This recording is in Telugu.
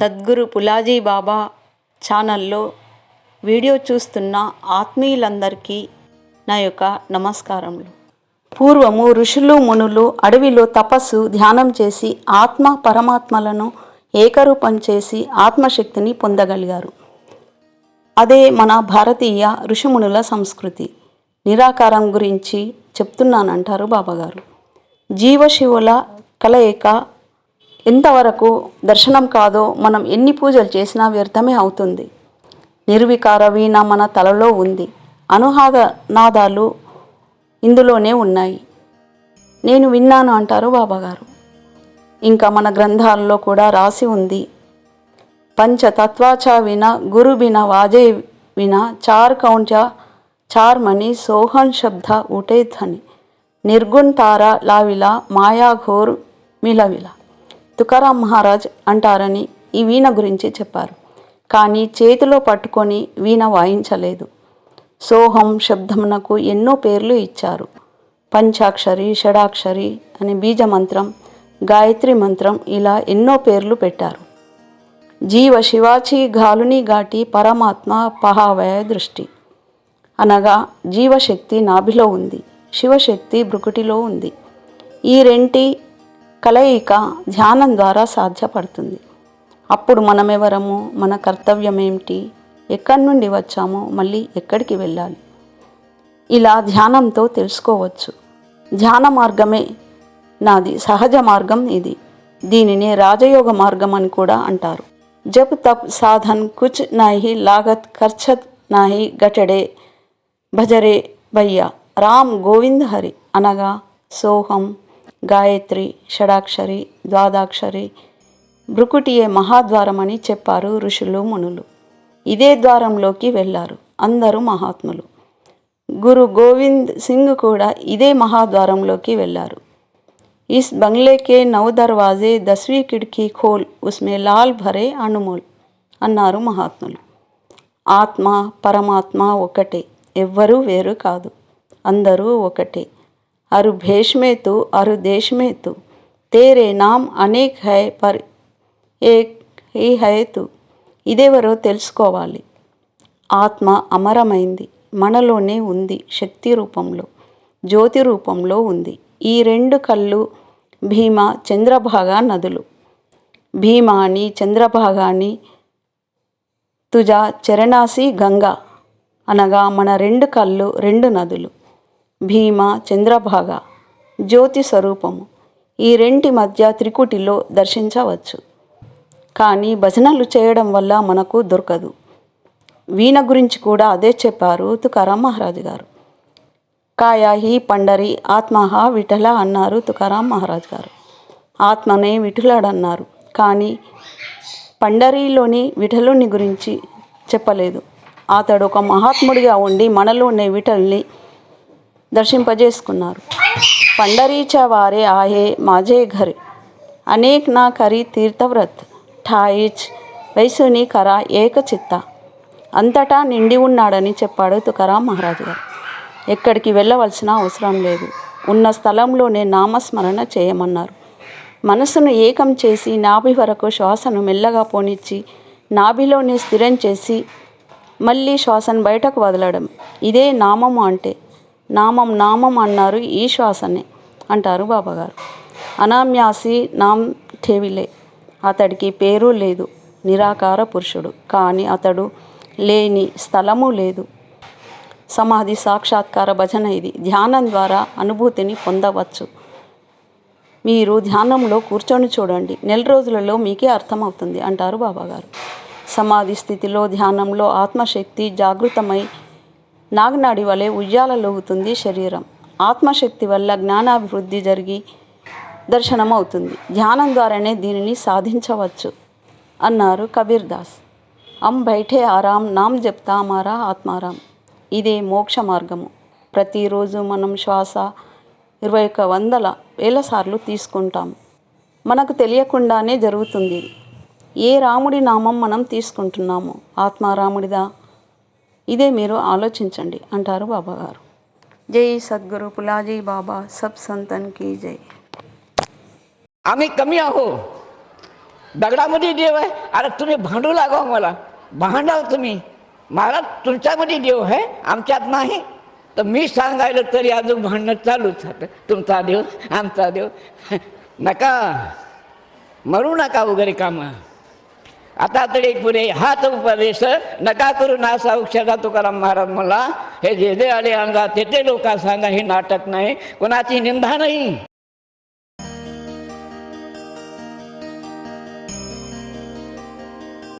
సద్గురు పులాజీ బాబా ఛానల్లో వీడియో చూస్తున్న ఆత్మీయులందరికీ నా యొక్క నమస్కారములు. పూర్వము ఋషులు మునులు అడవిలో తపస్సు ధ్యానం చేసి ఆత్మ పరమాత్మలను ఏకరూపం చేసి ఆత్మశక్తిని పొందగలిగారు. అదే మన భారతీయ ఋషిమునుల సంస్కృతి. నిరాకారం గురించి చెప్తున్నానంటారు బాబాగారు. జీవశివుల కలయిక ఎంతవరకు దర్శనం కాదో మనం ఎన్ని పూజలు చేసినా వ్యర్థమే అవుతుంది. నిర్వికార వీణ మన తలలో ఉంది. అనుహాద నాదాలు ఇందులోనే ఉన్నాయి. నేను విన్నాను అంటారు బాబాగారు. ఇంకా మన గ్రంథాల్లో కూడా రాసి ఉంది. పంచతత్వాచ విన గురు బిన వాజే విన చార్ కౌంచ చార్ మణి సోహన్ శబ్ద ఉటే ధ్వని నిర్గుణ్ తార లావిల మాయాఘోర్ మిలవిల. తుకారాం మహారాజ్ అంటారని ఈ వీణ గురించి చెప్పారు. కానీ చేతిలో పట్టుకొని వీణ వాయించలేదు. సోహం శబ్దమునకు ఎన్నో పేర్లు ఇచ్చారు. పంచాక్షరి షడాక్షరి అనే బీజ మంత్రం గాయత్రి మంత్రం ఇలా ఎన్నో పేర్లు పెట్టారు. జీవ శివాచి గాలుని ఘాటి పరమాత్మ పహావయ దృష్టి. అనగా జీవశక్తి నాభిలో ఉంది శివశక్తి బ్రుకుటిలో ఉంది. ఈ రెంటి కలయిక ధ్యానం ద్వారా సాధ్యపడుతుంది. అప్పుడు మనమెవరము? మన కర్తవ్యం ఏమిటి ఎక్కడి నుండి వచ్చామో మళ్ళీ ఎక్కడికి వెళ్ళాలి? ఇలా ధ్యానంతో తెలుసుకోవచ్చు. ధ్యాన మార్గమే నాది సహజ మార్గం ఇది. దీనిని రాజయోగ మార్గం అని కూడా అంటారు. జబ్ తప్ సాధన్ కుచ్ నాహి లాగత్ ఖర్చత్ నాహి గటడే భజరే భయ్య. రామ్ గోవింద్ హరి అనగా సోహం గాయత్రి షడాక్షరి ద్వాదాక్షరి భృకుటియే మహాద్వారమని చెప్పారు ఋషులు మునులు. ఇదే ద్వారంలోకి వెళ్ళారు అందరూ మహాత్ములు. గురు గోవింద్ సింగ్ కూడా ఇదే మహాద్వారంలోకి వెళ్ళారు. ఇస్ బంగ్లేకే నవ్ దర్వాజే దస్వీ కిడ్కీ ఖోల్ ఉస్మే లాల్ భరే అనుమోల్ అన్నారు మహాత్ములు. ఆత్మ పరమాత్మ ఒకటే ఎవ్వరూ వేరు కాదు అందరూ ఒకటే. అరు భేష్మేతు అరు దేశ్మేతు తేరే నామ్ అనేక్ హై పర్ ఏక్ హీ హై ఇదేవరో ఇదెవరో తెలుసుకోవాలి. ఆత్మ అమరమైంది. మనలోనే ఉంది శక్తి రూపంలో జ్యోతి రూపంలో ఉంది. ఈ రెండు కళ్ళు భీమ చంద్రభాగ నదులు. భీమాని చంద్రభాగాని తుజ చరణాసి గంగా అనగా మన రెండు కళ్ళు రెండు నదులు. భీమ చంద్రభాగ జ్యోతి స్వరూపము ఈ రెంటి మధ్య త్రికుటిలో దర్శించవచ్చు. కానీ భజనలు చేయడం వల్ల మనకు దొరకదు. వీణ గురించి కూడా అదే చెప్పారు తుకారాం మహారాజు గారు. కాయాహి పండరి ఆత్మహ విఠల అన్నారు తుకారాం మహారాజ్ గారు. ఆత్మనే విఠులాడన్నారు. కానీ పండరీలోని విఠలుని గురించి చెప్పలేదు. అతడు ఒక మహాత్ముడిగా ఉండి మనలోనే విఠల్ని దర్శింపజేసుకున్నారు. పండరీచ వారే ఆయే మాజే ఘరే. అనేక్ నా కరి తీర్థవ్రత్. ఠాయిచ్ వైసుని కర ఏకచిత్త అంతటా నిండి ఉన్నాడని చెప్పాడు తుకారాం మహారాజు గారు. ఎక్కడికి వెళ్ళవలసిన అవసరం లేదు. ఉన్న స్థలంలోనే నామస్మరణ చేయమన్నారు. మనసును ఏకం చేసి నాభి వరకు శ్వాసను మెల్లగా పోనిచ్చి నాభిలోనే స్థిరం చేసి మళ్ళీ శ్వాసను బయటకు వదలడం. ఇదే నామము అంటే నామం నామం అన్నారు ఈ శ్వాసనే అంటారు బాబాగారు. అనామ్యాసి నామ్ ఠేవిలే అతడికి పేరు లేదు నిరాకార పురుషుడు కానీ అతడు లేని స్థలము లేదు. సమాధి సాక్షాత్కార భజన ఇది. ధ్యానం ద్వారా అనుభూతిని పొందవచ్చు. మీరు ధ్యానంలో కూర్చొని చూడండి. నెల రోజులలో మీకే అర్థమవుతుంది అంటారు బాబాగారు. సమాధి స్థితిలో ధ్యానంలో ఆత్మశక్తి జాగృతమై నాగనాడి వలె ఉయ్యాలలోగుతుంది శరీరం. ఆత్మశక్తి వల్ల జ్ఞానాభివృద్ధి జరిగి దర్శనం అవుతుంది ధ్యానం ద్వారానే దీనిని సాధించవచ్చు అన్నారు కబీర్ దాస్ అమ్ బైఠే ఆరాం నామ్ జప్తా మారా ఆత్మారాం. ఇదే మోక్ష మార్గము. ప్రతిరోజు మనం శ్వాస ఇరవై ఒక వందల వేల సార్లు తీసుకుంటాం. మనకు తెలియకుండానే జరుగుతుంది. ఏ రాముడి నామం మనం తీసుకుంటున్నాము? ఆత్మారాముడిదా? ఇదే మీరు ఆలోచించండి అంటారు బాబాగారు జై సద్గురు పులాజీ బాబా సబ్ సంతన్ కీ జై आम्ही कमी आहो दगडामध्ये देव आहे अरे तुम्ही भांडू लागा मला भांडाव तुम्ही महाराज तुमच्यामध्ये देव आहे आमच्यात नाही तर मी सांगायला तरी अजून भांडणं चालूच आहे तुमचा देव आमचा देव नका मरू नका वगैरे कामं आता तरी पुणे हाच उपदेश नका करू नासा अक्षरा तुकाराम महाराज मला. हे जे जे आले अंगा तेथे लोका लोक सांगा हे नाटक नाही. कोणाची निंदा नाही.